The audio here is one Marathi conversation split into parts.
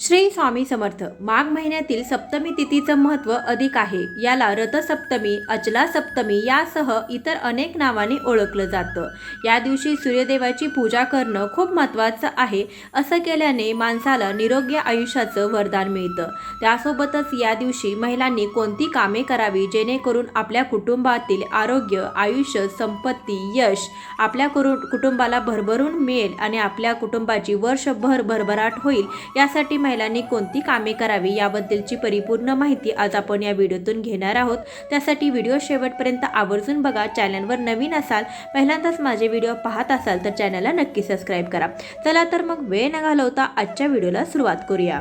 श्री स्वामी समर्थ माघ महिन्यातील सप्तमी तिथीचं महत्त्व अधिक आहे. याला रथसप्तमी अचला सप्तमी यासह इतर अनेक नावाने ओळखलं जातं. या दिवशी सूर्यदेवाची पूजा करणं खूप महत्त्वाचं आहे असं केल्याने माणसाला निरोगी आयुष्याचं वरदान मिळतं. त्यासोबतच या दिवशी महिलांनी कोणती कामे करावी जेणेकरून आपल्या कुटुंबातील आरोग्य आयुष्य संपत्ती यश आपल्या कुरु कुटुंबाला भरभरून मिळेल आणि आपल्या कुटुंबाची वर्षभर भरभराट होईल यासाठी महिलांनी कोणती कामे करावी याबद्दलची परिपूर्ण माहिती आज आपण या व्हिडिओतून घेणार आहोत. त्यासाठी व्हिडिओ शेवटपर्यंत आवर्जून बघा. चॅनलवर नवीन असाल पहिल्यांदाच माझे व्हिडिओ पाहत असाल तर चॅनलला नक्की सबस्क्राईब करा. चला तर मग वेळ न घालवता आजच्या व्हिडिओला सुरुवात करूया.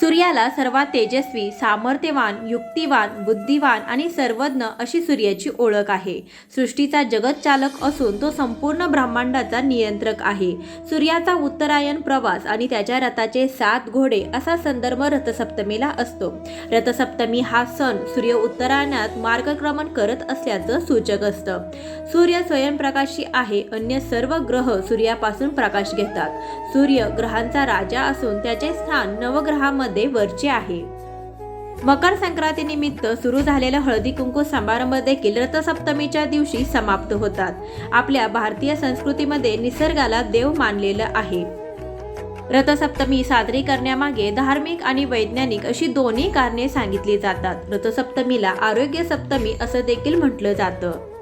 सूर्याला सर्वात तेजस्वी सामर्थ्यवान युक्तिवान बुद्धिवान आणि सर्वज्ञ अशी सूर्याची ओळख आहे. सृष्टीचा जगतचालक असून तो संपूर्ण ब्रह्मांडाचा नियंत्रक आहे. सूर्याचा उत्तरायण प्रवास आणि त्याच्या रथाचे सात घोडे असा संदर्भ रथसप्तमीला असतो. रथसप्तमी हा सण सूर्य उत्तरायणात मार्गक्रमण करत असल्याचं सूचक असतं. सूर्य स्वयंप्रकाशी आहे अन्य सर्व ग्रह सूर्यापासून प्रकाश घेतात. सूर्य ग्रहांचा राजा असून त्याचे स्थान नवग्रहामध्ये मध्ये वरचे आहे. मकर संक्रांतीनिमित्त सुरू झालेला हळदी कुंकू समारंभ देखील रथसप्तमीच्या दिवशी समाप्त होतात. आपल्या भारतीय संस्कृतीमध्ये निसर्गाला देव मानलेलं आहे. रथसप्तमी साजरी करण्यामागे धार्मिक आणि वैज्ञानिक अशी दोन्ही कारणे सांगितली जातात. रथसप्तमीला आरोग्य सप्तमी असं देखील म्हटलं जातं.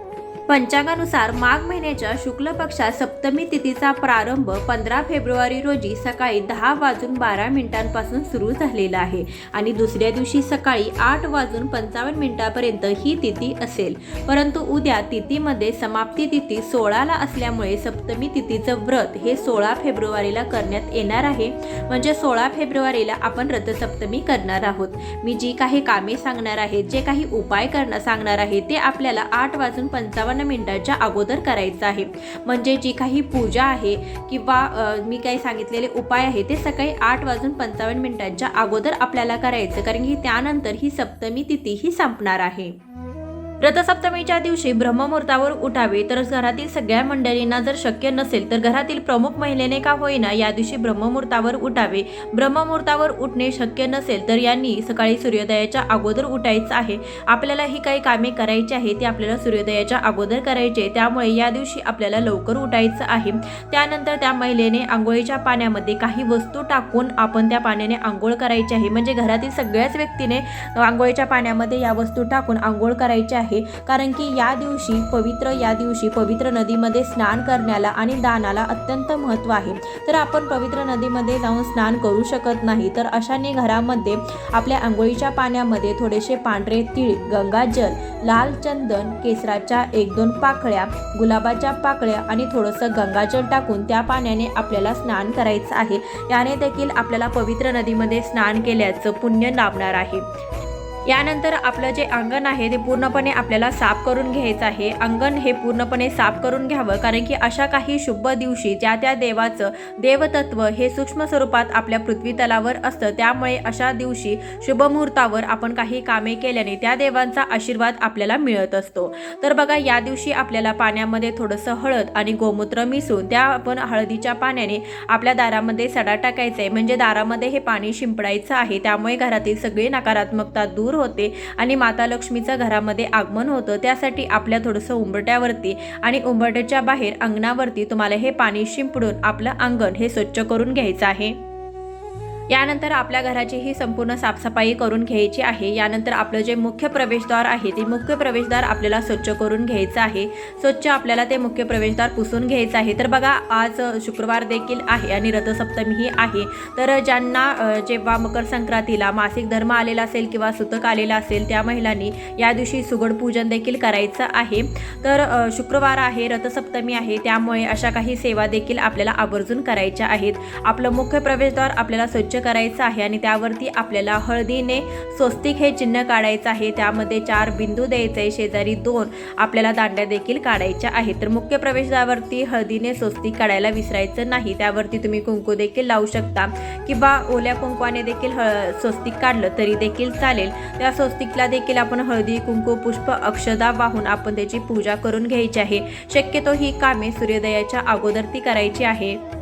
पंचांगानुसार माघ महिन्याच्या शुक्ल पक्षात सप्तमी तिथीचा प्रारंभ पंधरा फेब्रुवारी रोजी सकाळी दहा वाजून बारा मिनिटांपासून सुरू झालेला आहे आणि दुसऱ्या दिवशी सकाळी आठ वाजून पंचावन्न मिनिटापर्यंत ही तिथी असेल. परंतु उद्या तिथीमध्ये समाप्ती तिथी सोळाला असल्यामुळे सप्तमी तिथीचं व्रत हे सोळा फेब्रुवारीला करण्यात येणार आहे. म्हणजे सोळा फेब्रुवारीला आपण रथसप्तमी करणार आहोत. मी जी काही कामे सांगणार आहे जे काही उपाय करणं सांगणार आहे ते आपल्याला आठ वाजून पंचावन्न मिनिटाच्या अगोदर करायचं आहे. म्हणजे जी काही पूजा आहे किंवा मी काही सांगितलेले उपाय आहे ते सकाळी आठ वाजून पंचावन्न मिनिटांच्या अगोदर आपल्याला करायचं. कारण की त्यानंतर ही सप्तमी तिथी ही संपणार आहे. रथसप्तमीच्या दिवशी ब्रह्ममुहूर्तावर उठावे तर घरातील सगळ्या मंडळींना जर शक्य नसेल तर घरातील प्रमुख महिलेने का होईना या दिवशी ब्रह्ममुहूर्तावर उठावे. ब्रह्ममुहूर्तावर उठणे शक्य नसेल तर यांनी सकाळी सूर्योदयाच्या अगोदर उठायचं आहे. आपल्याला ही काही कामे करायची आहे ती आपल्याला सूर्योदयाच्या अगोदर करायचे त्यामुळे या दिवशी आपल्याला लवकर उठायचं आहे. त्यानंतर त्या महिलेने आंघोळीच्या पाण्यामध्ये काही वस्तू टाकून आपण त्या पाण्याने आंघोळ करायची आहे. म्हणजे घरातील सगळ्याच व्यक्तीने आंघोळीच्या पाण्यामध्ये या वस्तू टाकून आंघोळ करायची आहे. कारण की या दिवशी पवित्र या दिवशी पवित्र नदीमध्ये स्नान करण्याला आणि दानाला अत्यंत महत्त्व आहे. तर आपण पवित्र नदीमध्ये जाऊन स्नान करू शकत नाही. तर अशाने घरामध्ये आपल्या आंघोळीच्या पाण्यामध्ये थोडेसे पांढरे तीळ गंगाजल लाल चंदन केसराच्या एक दोन पाकळ्या गुलाबाच्या पाकळ्या आणि थोडंसं गंगाजल टाकून त्या पाण्याने आपल्याला स्नान करायचं आहे. याने देखील आपल्याला पवित्र नदीमध्ये स्नान केल्याचं पुण्य लाभणार आहे. यानंतर आपलं जे अंगण आहे ते पूर्णपणे आपल्याला साफ करून घ्यायचं आहे. अंगण हे पूर्णपणे साफ करून घ्यावं कारण की अशा काही शुभ दिवशी ज्या त्या देवाचं देवतत्व हे सूक्ष्म स्वरूपात आपल्या पृथ्वी तलावर असतं. त्यामुळे अशा दिवशी शुभ मुहूर्तावर आपण काही कामे केल्याने त्या देवांचा आशीर्वाद आपल्याला मिळत असतो. तर बघा या दिवशी आपल्याला पाण्यामध्ये थोडंसं हळद आणि गोमूत्र मिसळून त्या आपण हळदीच्या पाण्याने आपल्या दारामध्ये सडा टाकायचा आहे. म्हणजे दारामध्ये हे पाणी शिंपडायचं आहे. त्यामुळे घरातील सगळी नकारात्मकता दूर होते आणि माता लक्ष्मीचं घरामध्ये आगमन होतं. त्यासाठी आपल्या थोडंसं उंबरट्यावरती आणि उंबरट्याच्या बाहेर अंगणावरती तुम्हाला हे पाणी शिंपडून आपलं अंगण हे स्वच्छ करून घ्यायचं आहे. यानंतर आपल्या घराची ही संपूर्ण साफसफाई करून घ्यायची आहे. यानंतर आपलं जे मुख्य प्रवेशद्वार आहे ते मुख्य प्रवेशद्वार आपल्याला स्वच्छ करून घ्यायचं आहे. स्वच्छ आपल्याला ते मुख्य प्रवेशद्वार पुसून घ्यायचं आहे. तर बघा आज शुक्रवार देखील आहे आणि रथसप्तमीही आहे. तर ज्यांना जेव्हा मकर संक्रांतीला मासिक धर्म आलेला असेल किंवा सुतक आलेला असेल त्या महिलांनी या दिवशी सुगड पूजन देखील करायचं आहे. तर शुक्रवार आहे रथसप्तमी आहे त्यामुळे अशा काही सेवा देखील आपल्याला आवर्जून करायच्या आहेत. आपलं मुख्य प्रवेशद्वार आपल्याला स्वच्छ करायचं आहे आणि त्यावरती आपल्याला हळदीने स्वस्तिक हे चिन्ह काढायचं आहे. त्यामध्ये चार बिंदू द्यायचे. आहे शेजारी दोन आपल्याला दांड्या देखील काढायच्या आहेत. तर मुख्य प्रवेशद्वारावरती हळदीने स्वस्तिक काढायला विसरायचं नाही. त्यावरती तुम्ही कुंकू देखील लावू शकता. किंवा ओल्या कुंकवाने देखील हळ स्वस्तिक काढलं तरी देखील चालेल. त्या स्वस्तिकला देखील आपण हळदी कुंकू पुष्प अक्षदा वाहून आपण त्याची पूजा करून घ्यायची आहे. शक्यतो ही कामे सूर्योदयाच्या अगोदर ती करायची आहे.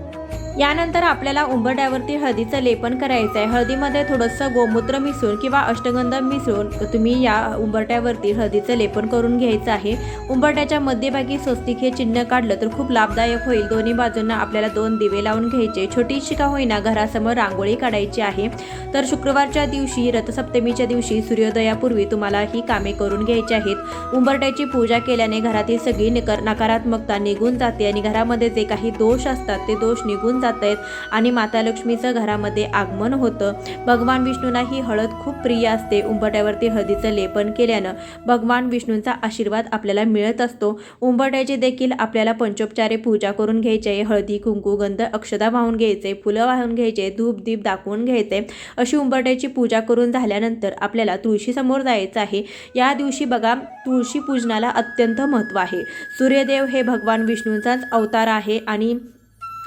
यानंतर आपल्याला उंबरट्यावरती हळदीचं लेपन करायचं आहे हळदीमध्ये थोडंसं गोमूत्र मिसळून किंवा अष्टगंध मिसळून तुम्ही या उंबरट्यावरती हळदीचं लेपन करून घ्यायचं आहे. उंबरट्याच्या मध्यभागी स्वस्तिक हे चिन्ह काढलं तर खूप लाभदायक होईल. दोन्ही बाजूंना आपल्याला दोन दिवे लावून घ्यायचे. छोटीशी का होईना घरासमोर रांगोळी काढायची आहे. तर शुक्रवारच्या दिवशी रथसप्तमीच्या दिवशी सूर्योदयापूर्वी तुम्हाला ही कामे करून घ्यायची आहेत. उंबरट्याची पूजा केल्याने घरातील सगळी निकर नकारात्मकता निघून जाते आणि घरामध्ये जे काही दोष असतात ते दोष निघून जात आहेत आणि माता लक्ष्मीचं घरामध्ये आगमन होतं. भगवान विष्णूंना ही हळद खूप प्रिय असते. उंबरट्यावरती हळदीचं लेपन केल्यानं भगवान विष्णूंचा आशीर्वाद आपल्याला मिळत असतो. उंबरट्याची देखील आपल्याला पंचोपचारे पूजा करून घ्यायची. आहे हळदी कुंकू गंध अक्षदा वाहून घ्यायचे. फुलं वाहून घ्यायचे. धूप दीप दाखवून घ्यायचे. अशी उंबरट्याची पूजा करून झाल्यानंतर आपल्याला तुळशीसमोर जायचं आहे. या दिवशी बघा तुळशी पूजनाला अत्यंत महत्त्व आहे. सूर्यदेव हे भगवान विष्णूंचाच अवतार आहे आणि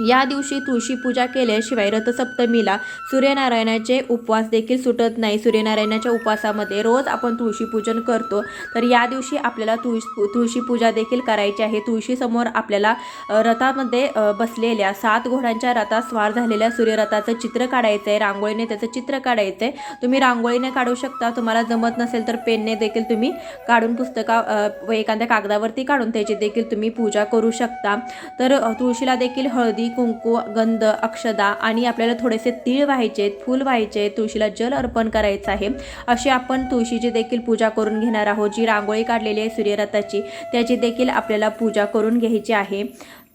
या दिवशी तुळशी पूजा केल्याशिवाय रथसप्तमीला सूर्यनारायणाचे उपवास देखील सुटत नाही. सूर्यनारायणाच्या उपवासामध्ये रोज आपण तुळशी पूजन करतो. तर या दिवशी आपल्याला तुळशी तुळशी पूजा देखील करायची आहे. तुळशीसमोर आपल्याला रथामध्ये बसलेल्या सात घोड्यांच्या रथात स्वार झालेल्या सूर्यरथाचं चित्र काढायचं आहे रांगोळीने त्याचं चित्र काढायचं आहे तुम्ही रांगोळीने काढू शकता. तुम्हाला जमत नसेल तर पेनने देखील तुम्ही काढून पुस्तका व एखाद्या कागदावरती काढून त्याची देखील तुम्ही पूजा करू शकता. तर तुळशीला देखील हळदी कुंकू गंध अक्षदा आणि आपल्याला थोडेसे तीळ व्हायचे आहेत फूल व्हायचे तुळशीला जल अर्पण करायचं आहे. अशी आपण तुळशीची देखील पूजा करून घेणार आहोत जी रांगोळी काढलेली आहे सूर्यरथाची. त्याची देखील आपल्याला पूजा करून घ्यायची आहे.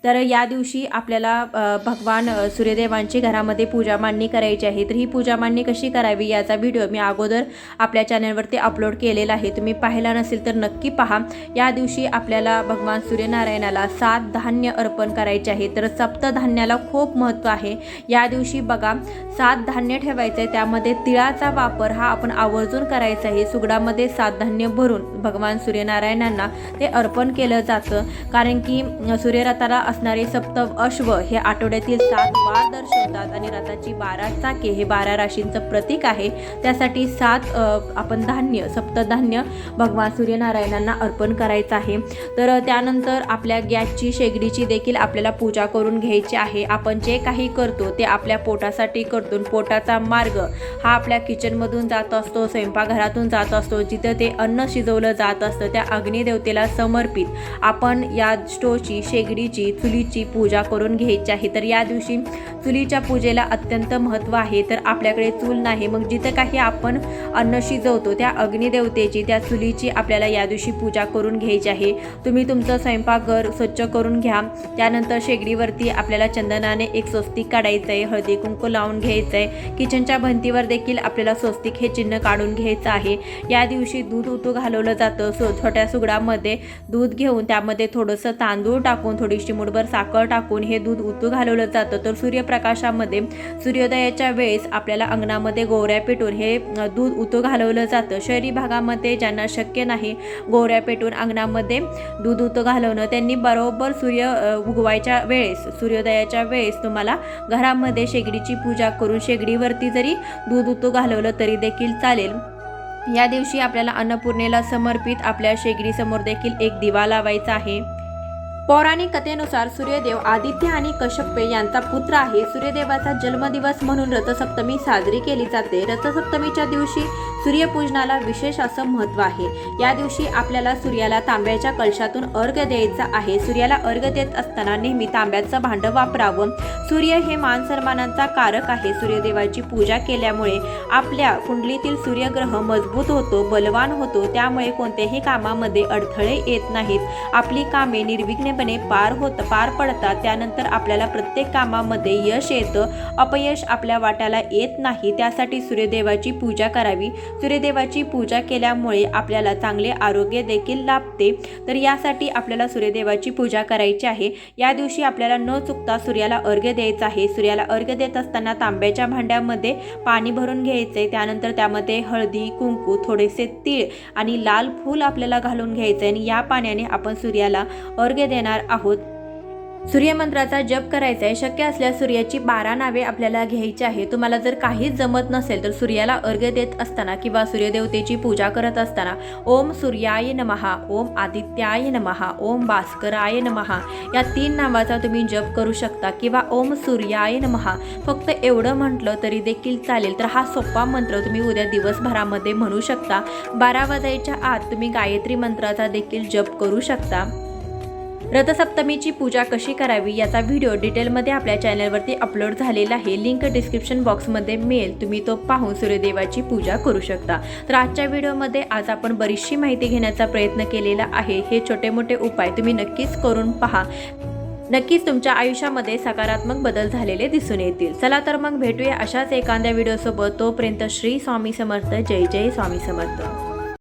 तर या दिवशी आपल्याला भगवान सूर्यदेवांची घरामध्ये पूजा मांडणी करायची आहे. तर ही पूजा मांडणी कशी करावी याचा व्हिडिओ मी अगोदर आपल्या चॅनलवरती अपलोड केलेला आहे. तुम्ही पाहिला नसेल तर नक्की पहा. या दिवशी आपल्याला भगवान सूर्यनारायणाला सात धान्य अर्पण करायचे आहे. तर सप्तधान्याला खूप महत्त्व आहे. या दिवशी बघा सात धान्य ठेवायचं आहे. त्यामध्ये तिळाचा वापर हा आपण आवर्जून करायचा आहे. सुगडामध्ये सात धान्य भरून भगवान सूर्यनारायणांना ते अर्पण केलं जातं. कारण की सूर्यरथाला असणारे सप्त अश्व हे आठवड्यातील सात वार दर्शवतात आणि रथाची बारा चाके हे बारा राशींचं प्रतीक आहे. त्यासाठी सात आपण धान्य सप्तधान्य भगवान सूर्यनारायणांना अर्पण करायचं आहे. तर त्यानंतर आपल्या गॅसची शेगडीची देखील आपल्याला पूजा करून घ्यायची आहे. आपण जे काही करतो ते आपल्या पोटासाठी करतो. पोटाचा मार्ग हा आपल्या किचनमधून जात असतो स्वयंपाकघरातून जात असतो. जिथं ते अन्न शिजवलं जात असतं त्या अग्निदेवतेला समर्पित. आपण या स्टोची शेगडीची चुलीची पूजा करून घ्यायची आहे. तर या दिवशी चुलीच्या पूजेला अत्यंत महत्त्व आहे. तर आपल्याकडे चूल नाही. मग जिथं काही आपण अन्न शिजवतो त्या अग्निदेवतेची त्या चुलीची आपल्याला या दिवशी पूजा करून घ्यायची आहे. तुम्ही तुमचं स्वयंपाकघर स्वच्छ करून घ्या. त्यानंतर शेगडीवरती आपल्याला चंदनाने एक स्वस्तिक काढायचं आहे हळदी कुंकू लावून घ्यायचं आहे किचनच्या भिंतीवर देखील आपल्याला स्वस्तिक हे चिन्ह काढून घ्यायचं आहे. या दिवशी दूध उतू घालवलं जातं. सो छोट्या सुगडामध्ये दूध घेऊन त्यामध्ये थोडंसं तांदूळ टाकून थोडीशी मुठभर साखर टाकून हे दूध उतू घालवलं जातं. तर सूर्यप्रकाशामध्ये सूर्योदयाच्या वेळेस आपल्याला अंगणामध्ये गोवऱ्या पेटून हे दूध उतू घालवलं जातं. शहरी भागामध्ये ज्यांना शक्य नाही गोवऱ्या पेटून अंगणामध्ये दूध उतू घालवणं त्यांनी बरोबर सूर्य उगवायच्या वेळेस सूर्योदयाच्या वेळेस तुम्हाला घरामध्ये शेगडीची पूजा करून शेगडीवरती जरी दूध उतू घालवलं तरी देखील चालेल. या दिवशी आपल्याला अन्नपूर्णेला समर्पित आपल्या शेगडीसमोर देखील एक दिवा लावायचा आहे. पौराणिक कथेनुसार सूर्यदेव आदित्य आणि कश्यप यांचा पुत्र आहे. सूर्यदेवाचा जन्मदिवस म्हणून रथसप्तमी साजरी केली जाते. रथसप्तमीच्या दिवशी सूर्यपूजनाला विशेष असं महत्त्व आहे. या दिवशी आपल्याला सूर्याला तांब्याच्या कलशातून अर्घ द्यायचा आहे. सूर्याला अर्घ देत असताना नेहमी तांब्याचं भांडं वापरावं. सूर्य हे मान सन्मानांचा कारक आहे. सूर्यदेवाची पूजा केल्यामुळे आपल्या कुंडलीतील सूर्यग्रह मजबूत होतो बलवान होतो. त्यामुळे कोणत्याही कामामध्ये अडथळे येत नाहीत. आपली कामे निर्विघ्नपणे पार होत पार पडतात त्यानंतर आपल्याला प्रत्येक कामामध्ये यश येतं. अपयश आपल्या वाट्याला येत नाही. त्यासाठी सूर्यदेवाची पूजा करावी. सूर्यदेवाची पूजा केल्यामुळे आपल्याला चांगले आरोग्य देखील लाभते. तर यासाठी आपल्याला सूर्यदेवाची पूजा करायची आहे. या दिवशी आपल्याला न चुकता सूर्याला अर्घ्य द्यायचं आहे. सूर्याला अर्घ्य देत असताना तांब्याच्या भांड्यामध्ये पाणी भरून घ्यायचे त्यानंतर त्यामध्ये हळदी कुंकू थोडेसे तीळ आणि लाल फूल आपल्याला घालून घ्यायचे आणि या पाण्याने आपण सूर्याला अर्घ्य देणार आहोत. सूर्यमंत्राचा जप करायचा आहे शक्य असल्यास सूर्याची बारा नावे आपल्याला घ्यायची आहे. तुम्हाला जर काहीच जमत नसेल तर सूर्याला अर्घ्य देत असताना किंवा सूर्यदेवतेची पूजा करत असताना ओम सूर्याय नमहा ओम आदित्याय नमहा ओम भास्कराय नमहा या तीन नावाचा तुम्ही जप करू शकता किंवा ओम सूर्याय नमहा. फक्त एवढं म्हटलं तरी देखील चालेल. तर हा सोपा मंत्र तुम्ही उद्या दिवसभरामध्ये म्हणू शकता. बारा वाजायच्या आत तुम्ही गायत्री मंत्राचा देखील जप करू शकता. रथसप्तमीची पूजा कशी करावी याचा व्हिडिओ डिटेलमध्ये आपल्या चॅनलवरती अपलोड झालेला आहे. लिंक डिस्क्रिप्शन बॉक्समध्ये मिळेल. तुम्ही तो पाहून सूर्यदेवाची पूजा करू शकता. तर आजच्या व्हिडिओमध्ये आज आपण बरीचशी माहिती घेण्याचा प्रयत्न केलेला आहे. हे छोटे मोठे उपाय तुम्ही नक्कीच करून पहा. नक्कीच तुमच्या आयुष्यामध्ये सकारात्मक बदल झालेले दिसून येतील. चला तर मग भेटूया अशाच एखाद्या व्हिडिओसोबत तोपर्यंत श्री स्वामी समर्थ. जय जय स्वामी समर्थ.